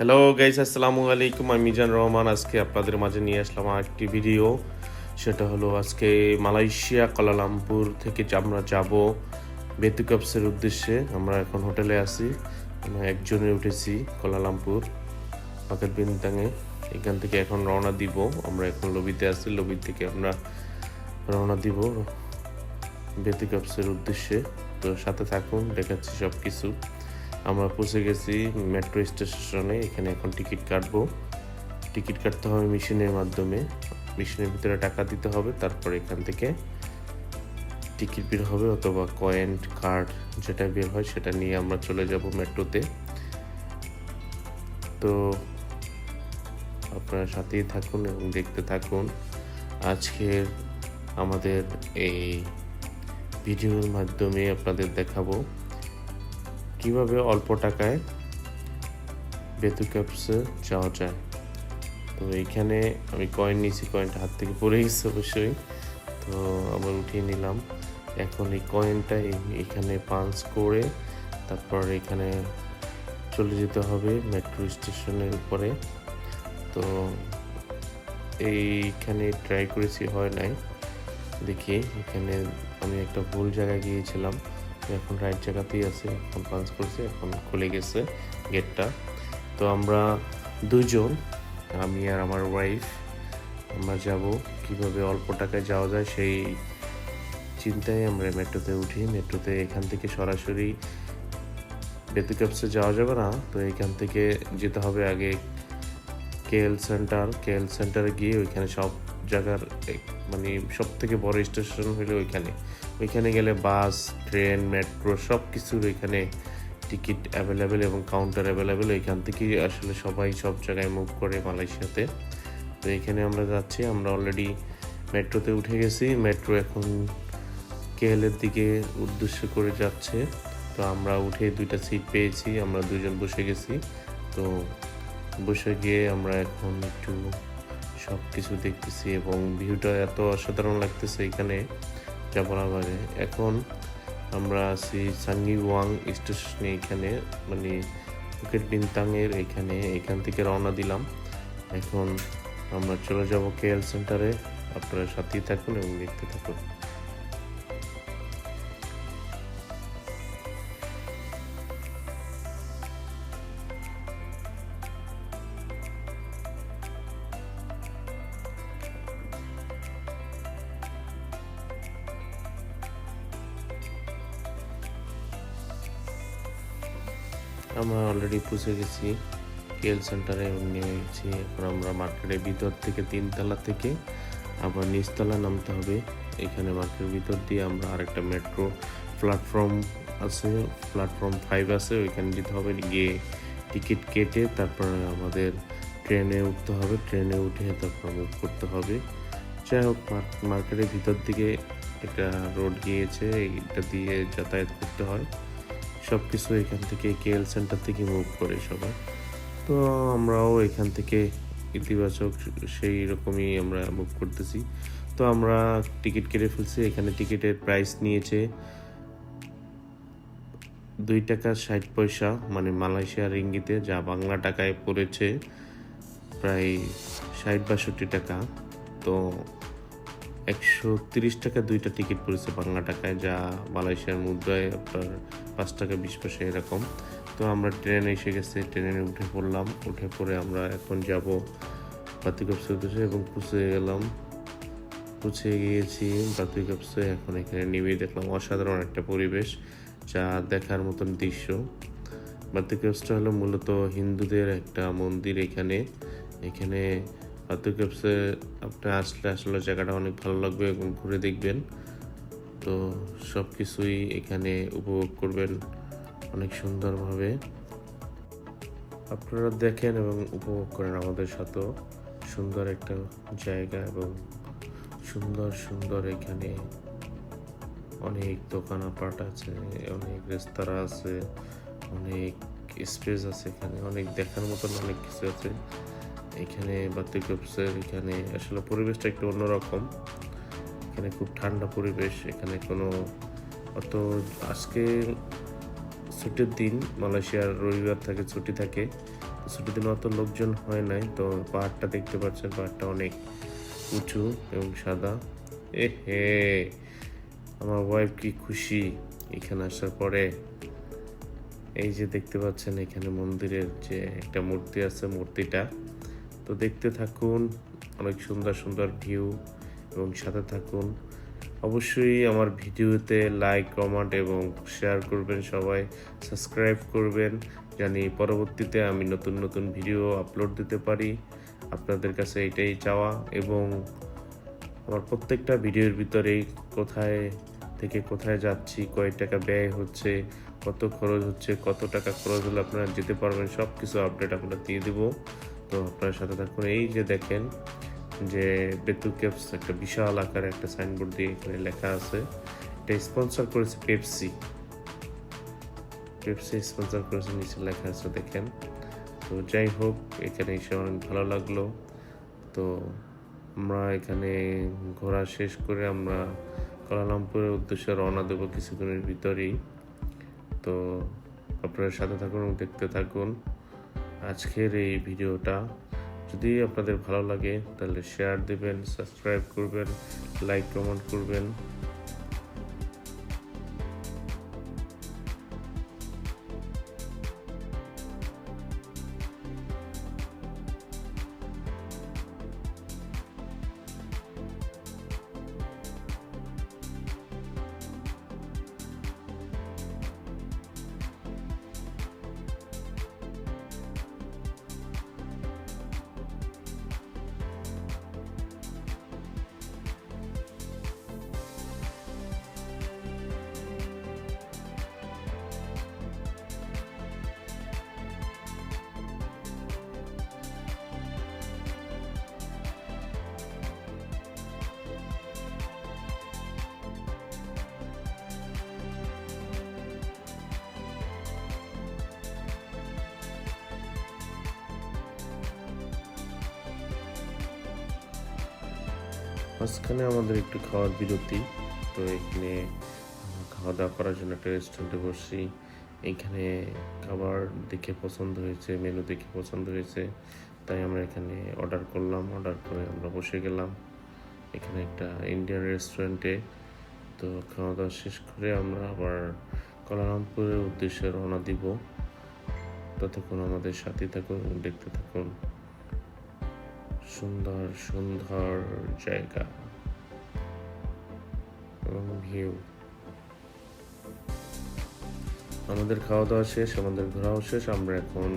Hello guys আসসালামু আলাইকুম আমি মিজান রহমান আজকে আপনাদের মাঝে নিয়ে আসলাম একটি ভিডিও সেটা হলো আজকে মালয়েশিয়া কালালামপুর থেকে আমরা যাব বেতুকাপসের উদ্দেশ্যে। আমরা এখন হোটেলে আছি। আমরা একজনে উঠেছি কালালামপুর পাকেট বিনতাঙে। এখান থেকে এখন রওনা দিব। আমরা এখন লবিতে আছি। লবি থেকে আমরা রওনা দিব বেতুকাপসের উদ্দেশ্যে। তো সাথে থাকুন, দেখাচ্ছি সব কিছু আমরা পৌঁছে গেছি মেট্রো স্টেশনে এখানে এখন টিকিট কাটবো। টিকিট কাটতে হবে মেশিনের মাধ্যমে। মেশিনের ভিতরে টাকা দিতে হবে, তারপর এখান থেকে টিকিট বের হবে অথবা কয়েন কার্ড যেটা বের হয় সেটা নিয়ে আমরা চলে যাব মেট্রোতে তো আপনারা সাথেই থাকুন এবং দেখতে থাকুন। আজকের আমাদের এই ভিডিওর মাধ্যমে আপনাদের দেখাবো। কীভাবে অল্প টাকায় বেতু ক্যাপসে যাওয়া যায়? তো এইখানে আমি কয়েন নিয়েছি কয়েনটা হাত থেকে পড়ে গেছে অবশ্যই। তো আবার উঠিয়ে নিলাম। এখন এই কয়েনটা এখানে পাঞ্চ করে তারপর এখানে চলে যেতে হবে মেট্রো স্টেশনের উপরে। তো এইখানে ট্রাই করেছি, হয় নাই। দেখি, এখানে আমি একটা ভুল জায়গায় গিয়েছিলাম। এখন রাইট জায়গাতেই আছে, এখন পাঞ্চ করছে এখন খুলে গেছে গেটটা তো আমরা দুজন, আমি আর আমার ওয়াইফ আমরা যাব কীভাবে অল্প টাকায় যাওয়া যায় সেই চিন্তায় আমরা মেট্রোতে উঠি। মেট্রোতে এখান থেকে সরাসরি বেতুক্যাপসে যাওয়া যাবে না, তো এখান থেকে যেতে হবে আগে কেএল সেন্টার কেএল সেন্টারে গিয়ে ওইখানে সব জায়গার মানে সব থেকে বড় স্টেশন হলো ওইখানে। ওইখানে গেলে বাস ট্রেন মেট্রো সব কিছুর ওইখানে টিকিট অ্যাভেলেবেল এবং কাউন্টার অ্যাভেলেবেল ওইখান থেকেই আসলে সবাই সব জায়গায় মুভ করে মালয়েশিয়াতে। তো এখানে আমরা যাচ্ছি, আমরা অলরেডি মেট্রোতে উঠে গেছি। মেট্রো এখন কেএলের দিকে উদ্দেশ্য করে যাচ্ছে। তো আমরা উঠে দুইটা সিট পেয়েছি, আমরা দুজন বসে গেছি। তো বসে গিয়ে আমরা এখন একটু সব কিছু দেখতেছি এবং ভিউটা এত অসাধারণ লাগতেছে এখানে যা বলা এখন আমরা আছি সাঙ্গি ওয়াং স্টেশনে এখানে মানে ফুকেট বিনতাংয়ের এখানে, এখান থেকে রওনা দিলাম। এখন আমরা চলে যাব কেএল সেন্টারে। আপনারা সাথেই থাকুন এবং দেখতে থাকুন। আমরা অলরেডি পৌঁছে গেছি। কেল সেন্টারে নিয়ে গেছি এখন আমরা মার্কেটের ভিতর থেকে তিনতলা থেকে আবার নিচতলা নামতে হবে। এখানে মার্কেটের ভিতর দিয়ে আমরা আরেকটা মেট্রো প্ল্যাটফর্ম আছে প্ল্যাটফর্ম ফাইভ আছে, ওইখানে যেতে হবে। গিয়ে টিকিট কেটে তারপরে আমাদের ট্রেনে উঠতে হবে। ট্রেনে উঠে তারপর মুভ করতে হবে। যাই হোক মার- মার্কেটের ভিতর দিকে একটা রোড গিয়েছে, এইটা দিয়ে যাতায়াত করতে হয়। সব কিছু এখান থেকে কেএল সেন্টার থেকে মুভ করে সবাই। তো আমরাও এখান থেকে ইতিবাচক সেই রকমই আমরা মুভ করতেছি। তো আমরা টিকিট কেটে ফেলছি, এখানে টিকিটের প্রাইস নিয়েছে দুই টাকা ষাট পয়সা মানে মালয়েশিয়ার ইঙ্গিতে যা বাংলা টাকায় পড়েছে, প্রায় ষাট বাষট্টি টাকা। তো একশো তিরিশ টাকা দুইটা টিকিট পড়েছে বাংলা টাকায়, যা মালয়েশিয়ার মুদ্রায় আপনার পাঁচ টাকা বিশ পয়সা এরকম। তো আমরা ট্রেনে এসে গেছে, ট্রেনে উঠে পড়লাম। উঠে পড়ে আমরা এখন যাব বাতিকপসে উদ্দেশ্যে এবং পৌঁছে গেলাম। পৌঁছে গিয়েছি বাতিকপসে এখন এখানে নেমে দেখলাম অসাধারণ একটা পরিবেশ যা দেখার মতন দৃশ্য। বাতিকপসটা হলো মূলত হিন্দুদের একটা মন্দির এখানে। এখানে বাতিকপসে আপনি আসলে আসলে জায়গাটা অনেক ভালো লাগবে এবং ঘুরে দেখবেন। তো সব কিছুই এখানে উপভোগ করবেন অনেক সুন্দরভাবে। আপনারা দেখেন এবং উপভোগ করেন আমাদের সাথেও। সুন্দর একটা জায়গা এবং সুন্দর সুন্দর এখানে অনেক দোকানপাট আছে, অনেক রেস্তোরাঁ আছে, অনেক স্পেস আছে এখানে, অনেক দেখার মতন অনেক কিছু আছে। এখানে বাতিকপসের এখানে আসলে পরিবেশটা একটু অন্যরকম। এখানে খুব ঠান্ডা পরিবেশ, এখানে কোনো অত আজকে ছুটির দিন, মালয়েশিয়ার রবিবার থাকে, ছুটি থাকে। ছুটির দিন অত লোকজন হয় নাই, তো পাহাড়টা দেখতে পাচ্ছেন, পাহাড়টা অনেক উঁচু এবং সাদা। এ হে, আমার ওয়াইফ কি খুশি এখানে আসার পরে। এই যে দেখতে পাচ্ছেন এখানে মন্দিরের যে একটা মূর্তি আছে, মূর্তিটা। তো দেখতে থাকুন, অনেক সুন্দর সুন্দর ভিউ এবং সাথে থাকুন। অবশ্যই আমার ভিডিওতে লাইক কমেন্ট এবং শেয়ার করবেন সবাই সাবস্ক্রাইব করবেন, জানি পরবর্তীতে আমি নতুন নতুন ভিডিও আপলোড দিতে পারি। আপনাদের কাছে এটাই চাওয়া এবং আমার প্রত্যেকটা ভিডিওর ভিতরেই কোথায় থেকে কোথায় যাচ্ছি, কয় টাকা ব্যয় হচ্ছে, কত খরচ হচ্ছে, কত টাকা খরচ হলে আপনারা যেতে পারবেন সব কিছু আপডেট আপনারা দিয়ে দেবো। তো আপনার সাথে থাকুন। এই যে দেখেন যে বেতু কেপস একটা বিশাল আকারে একটা সাইনবোর্ড দিয়ে এখানে লেখা আছে। এটা স্পন্সর করেছে পেপসি। পেপসি স্পন্সর করেছে, নিচে লেখা আছে দেখেন। তো যাই হোক, এখানে এসে অনেক ভালো লাগল। তো আমরা এখানে ঘোরা শেষ করে আমরা কুয়ালালামপুরের উদ্দেশ্যে রওনা দেবো কিছুদিনের ভিতরেই। তো আপনারা সাথে থাকুন দেখতে থাকুন। আজকের এই ভিডিওটা। যদি আপনাদের ভালো লাগে, তাহলে শেয়ার দেবেন সাবস্ক্রাইব করবেন লাইক কমেন্ট করবেন। মাঝখানে আমাদের একটু খাওয়ার বিরতি। তো এখানে খাওয়া দাওয়া করার জন্য একটা রেস্টুরেন্টে বসছি। এখানে খাবার দেখে পছন্দ হয়েছে মেনু দেখে পছন্দ হয়েছে। তাই আমরা এখানে অর্ডার করলাম। অর্ডার করে আমরা বসে গেলাম। এখানে একটা ইন্ডিয়ান রেস্টুরেন্টে তো খাওয়া দাওয়া শেষ করে আমরা আবার কলারামপুরের উদ্দেশ্যে রওনা দিব। ততক্ষণ আমাদের সাথে থাকুন, দেখতে থাকুন। সুন্দর সুন্দর জায়গা এবং ভিউ আমাদের খাওয়া দাওয়া শেষ, আমাদের ঘোরাও শেষ, আমরা এখন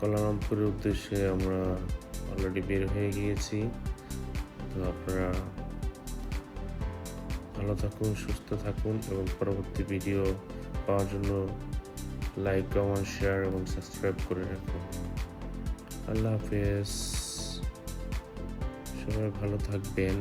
কলারামপুরের উদ্দেশ্যে আমরা অলরেডি বের হয়ে গিয়েছি। তো আপনারা ভালো থাকুন, সুস্থ থাকুন এবং পরবর্তী ভিডিও পাওয়ার জন্য লাইক কমেন্ট শেয়ার এবং সাবস্ক্রাইব করে রাখুন। আল্লাহ হাফেজ। সবাই ভালো থাকবেন।